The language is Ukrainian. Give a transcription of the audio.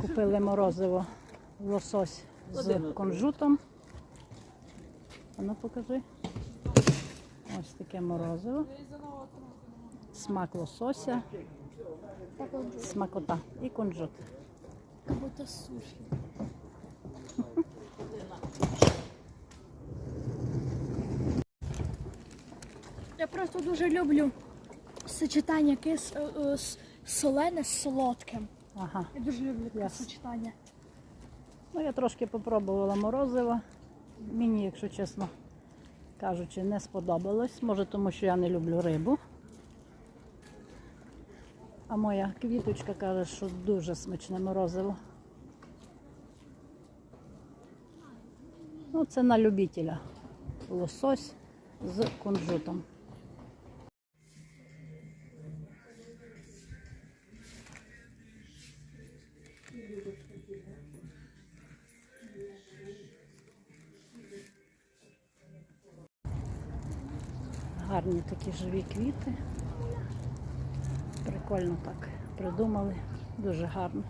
Купили морозиво лосось з кунжутом. А ну покажи. Ось таке морозиво. Смак лосося, смакота і кунжут. Как будто суші. Я просто дуже люблю сочетання кис е, е, солене з солодким. Ага. Я дуже люблю таке сочетання. Ну, я трошки попробувала морозиво. Мені, якщо чесно кажучи, не сподобалось. Може, тому що я не люблю рибу. А моя квіточка каже, що дуже смачне морозиво. Ну, це на любителя. Лосось з кунжутом. Гарні такі живі квіти. Прикольно так придумали. Дуже гарно.